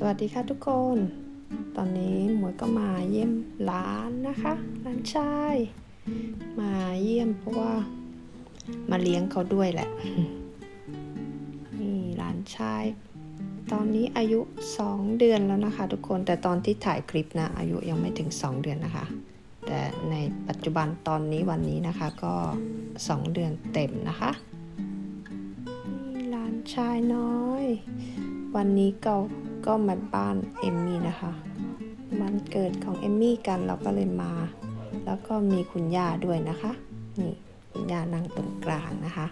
สวัสดีค่ะทุกคน ตอนนี้หมวยก็มาเยี่ยมหลานนะคะหลานชาย มาเยี่ยมเพราะว่ามาเลี้ยงเขาด้วยแหละ นี่หลานชาย ตอนนี้อายุ 2 เดือนแล้วนะคะ ทุกคน แต่ตอนที่ถ่ายคลิปนะ อายุยังไม่ถึง 2 เดือนนะคะ แต่ในปัจจุบันตอนนี้วันนี้นะคะก็ 2 เดือนเต็มนะคะนี่หลานชายน้อย วันนี้ก็ ก็มาบ้านเอมมี่นะคะวันเกิดของเอมมี่กันเราก็เลยมา แล้วก็มีคุณย่าด้วยนะคะนี่คุณย่านั่งตรงกลางนะคะ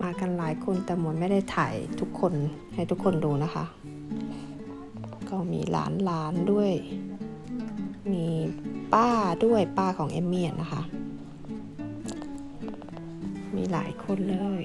มากันหลายคนแต่หมวยไม่ได้ถ่ายทุกคนให้ทุกคนดูนะคะ ก็มีหลานหลานๆด้วย มีป้าด้วยป้าของเอมมี่นะคะ มีหลายคนเลย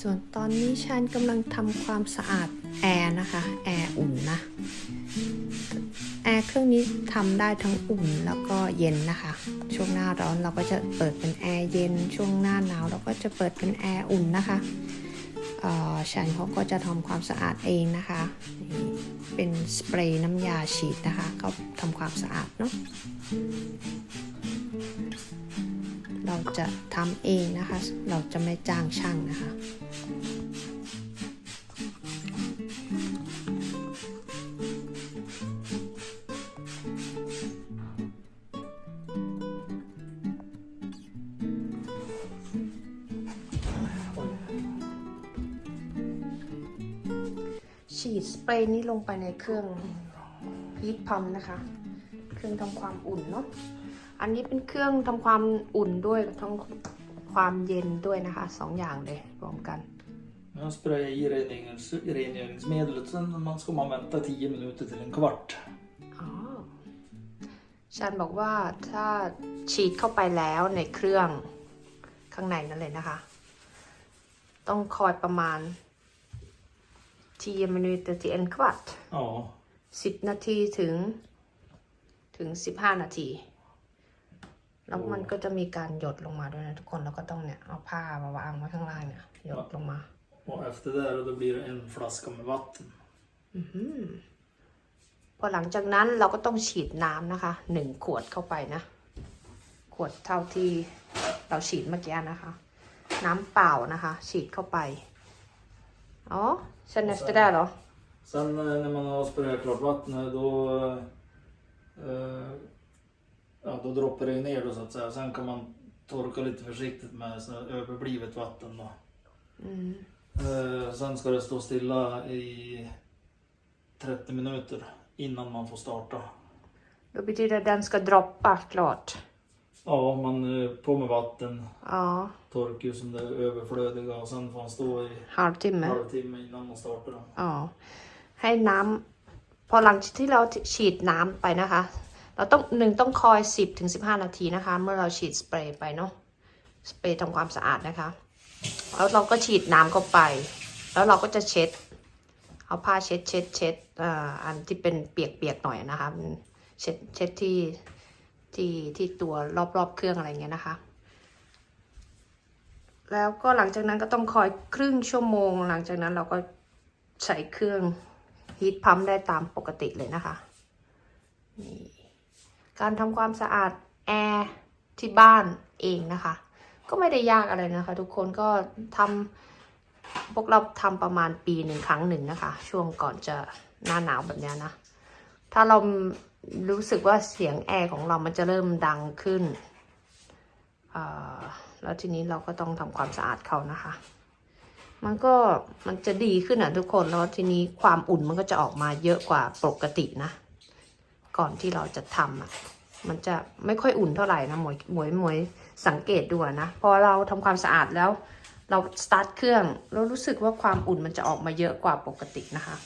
ส่วนตอนนี้ฉันกำลังทำความสะอาดแอร์นะคะ แอร์อุ่นนะ แอร์เครื่องนี้ทำได้ทั้งอุ่นแล้วก็เย็นนะคะ ช่วงหน้าร้อนเราก็จะเปิดเป็นแอร์เย็น ช่วงหน้าหนาวเราก็จะเปิดเป็นแอร์อุ่นนะคะฉันเขาก็จะทำความสะอาดเองนะคะ เป็นสเปรย์น้ำยาฉีดนะคะ ก็ทำความสะอาดเนาะ เราจะทำเองนะคะ เราจะไม่จ้างช่างนะคะฉีดสเปรย์นี้ลงไปในเครื่องฮีทพัมนะคะ เครื่องทำความอุ่นเนาะ อันนี้เป็นเครื่องทำความอุ่นด้วยทั้งความเย็นด้วยนะคะสองอย่างเลยรวมกัน Man sprayar i rengörings- rengöringsmedlet, sen man ska man vänta 10 minuter till en kvart. อ๋อชันบอกว่าถ้าฉีดเข้าไปแล้วในเครื่องข้างในนั่นเลยนะคะ ต้องคอยประมาณ10 minuter till en kvart Ja, 10นาทีถึงถึง15นาที แล้วมันก็จะมีการหยดลงมาด้วยนะทุกคนแล้วก็ต้องเนี่ยเอาผ้ามาวางไว้ข้างล่างเนี่ยหยดลงมา och efter det då blir det en flaska med vatten. พอหลังจากนั้นเราก็ต้องฉีดน้ำนะคะหนึ่งขวดเข้าไปนะ ขวดเท่าที่เราฉีดเมื่อกี้นะคะ น้ำเปล่านะคะ ฉีดเข้าไปอ๋อ sen efter det då Sen eh, när man har sprayat klart vattnet då, eh, ja, då droppar det ju ner då så att säga. Sen kan man torka lite försiktigt med sån här överblivet vatten då. อืม Eh, sen ska det stå stilla i 30 minuter innan man får starta. då betyder det att den ska droppa klart Ja, man eh, på med vatten, อ๋อ torkljusen det överflödiga och sen får han stå i ฮาร์ติมไหม halvtimme innan man startar den. อ๋อ ให้น้ำพอหลังที่เราฉีดน้ำไปนะคะ เราต้องหนึ่งต้องคอย 10ถึง15 นาทีนะคะ เมื่อเราฉีดสเปรย์ไปเนาะสเปรย์ทำความสะอาดนะคะ แล้วเราก็ฉีดน้ำเข้าไป แล้วเราก็จะเช็ด เอาผ้าเช็ดเช็ดเช็ดอ่าอันที่เป็นเปียกๆหน่อยนะคะเช็ดเช็ดที่ที่ที่ตัวรอบๆเครื่องอะไรเงี้ยนะคะ แล้วก็หลังจากนั้นก็ต้องคอยครึ่งชั่วโมง หลังจากนั้นเราก็ใช้เครื่องฮีทพัมได้ตามปกติเลยนะคะนี่ การทำความสะอาดแอร์ที่บ้านเองนะคะ ก็ไม่ได้ยากอะไรนะคะ ทุกคนก็ทำพวกเราทำประมาณปีหนึ่งครั้งหนึ่งนะคะ ช่วงก่อนจะหน้าหนาวแบบนี้นะ ถ้าเรารู้สึกว่าเสียงแอร์ของเรามันจะเริ่มดังขึ้น แล้วทีนี้เราก็ต้องทำความสะอาดเขานะคะ มันก็มันจะดีขึ้นอะทุกคน แล้วทีนี้ความอุ่นมันก็จะออกมาเยอะกว่าปกตินะ ก่อนที่เราจะทำอะ มันจะไม่ค่อยอุ่นเท่าไหร่นะหมวยหมวยหมวยสังเกตดูนะ พอเราทำความสะอาดแล้ว เราสตาร์ทเครื่องเรารู้สึกว่าความอุ่นมันจะออกมาเยอะกว่าปกตินะคะ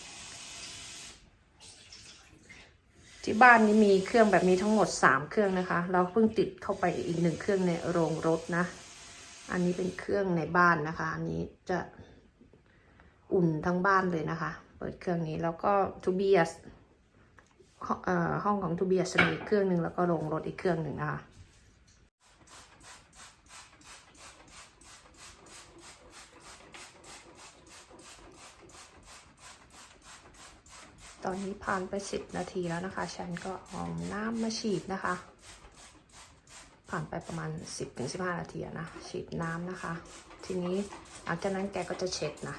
ที่บ้านนี้มีเครื่องแบบนี้ทั้งหมด 3 เครื่องนะคะ เราเพิ่งติดเข้าไปอีกหนึ่งเครื่องในโรงรถนะ อันนี้เป็นเครื่องในบ้านนะคะ อันนี้จะอุ่นทั้งบ้านเลยนะคะ เปิดเครื่องนี้แล้วก็ทูเบียส ห้องของทูเบียสมีเครื่องหนึ่งแล้วก็โรงรถอีกเครื่องหนึ่งนะคะตอนนี้ผ่านไปสิบนาทีแล้วนะคะ ฉันก็เอาน้ำมาฉีดนะคะ ผ่านไปประมาณ 10-15ถึง15นาทีนะ ฉีดน้ำนะคะ ทีนี้หลังจากนั้นแกก็จะเช็ดนะ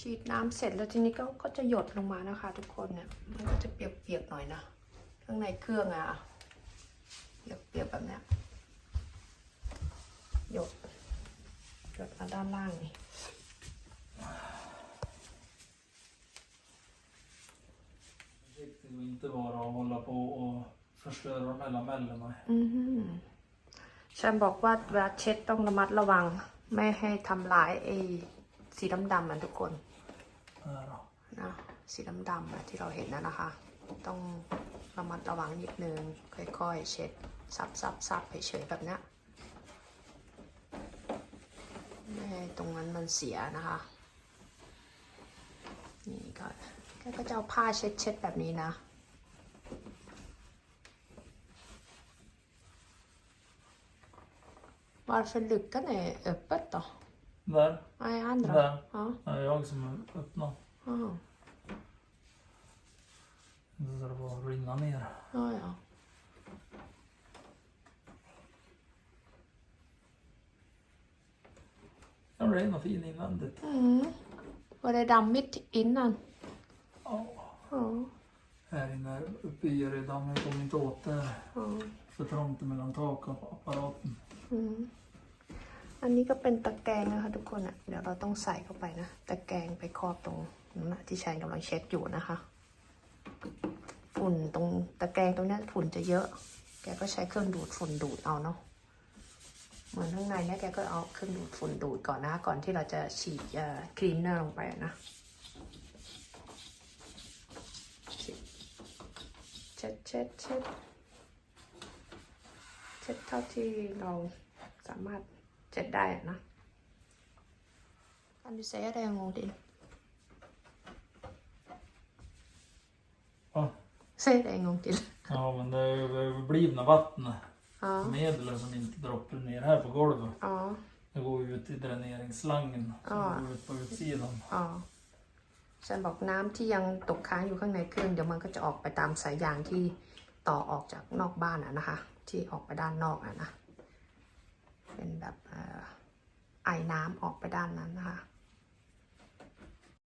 ฉีดน้ำเสร็จแล้วทีนี้ก็ก็จะหยดลงมานะคะ ทุกคนเนี่ยมันก็จะเปียกๆหน่อยนะข้างในเครื่องอะเปียกๆแบบเนี้ยหยดหยดมาด้านล่างนี่ Försiktig och inte bara hålla på och förstöra de här lamellerna. อือหือฉันบอกว่าเวลาเช็ดต้องระมัดระวัง ไม่ให้ทำลายไอ้สีดำๆมันทุกคน Här då. นะสีดำๆอะที่เราเห็นนะนนะคะ ต้องระมัดระวังนิดนึง ค่อยๆ เช็ดซับซับซับเฉยๆแบบนี้ยไม่ให้ตรงนั้นมันเสียนะคะ นี่ก็แกก็จะเอาผ้าเช็ดเช็ดๆแบบนี้นะ Varför luckan är öppet då? Där. Nej, andra. Där. Ja. Det är jag som öppnar. Ja, Det ska det bara rinna ner. ja. ja. Den ren och fin invändigt. Mm. Var det dammigt innan? Ja. Ja. Här inne uppe i redan, jag kommer inte åt det. ja. För trångt mellan tak och apparaten. อืม อันนี้ก็เป็นตะแกรงนะคะทุกคนอะ เดี๋ยวเราต้องใส่เข้าไปนะ ตะแกรงไปครอบตรงนั้นะที่ชันกำลังเช็ดอยู่นะคะ ฝุ่นตรงตะแกรงตรงนี้ฝุ่นจะเยอะ แกก็ใช้เครื่องดูดฝุ่นดูดเอาเนาะ เหมือนข้างในเนี่ยแกก็เอาเครื่องดูดฝุ่นดูดก่อนนะ ก่อนที่เราจะฉีดคลีนเนอร์ลงไปนะเช็ดเช็ดเช็ดเช็ดเท่าที่เราสามารถ เช็ดได้อะนะ Kan du säga det en gång till? Ja. Säg det en gång till. Ja men det är ju överblivna vattnet. Ja, Medel som inte droppar ner här på golvet. ja, Det går ju ut i dräneringsslangen som Ja. går ut på utsidan. ja. ฉันบอกน้ำที่ยังตกค้างอยู่ข้างในเครื่องเดี๋ยวมันก็จะออกไปตามสายยางที่ต่อออกจากนอกบ้านอะนะคะ ที่ออกไปด้านนอกอะนะ เป็นแบบเอ่อไอน้ำออกไปด้านนั้นนะคะ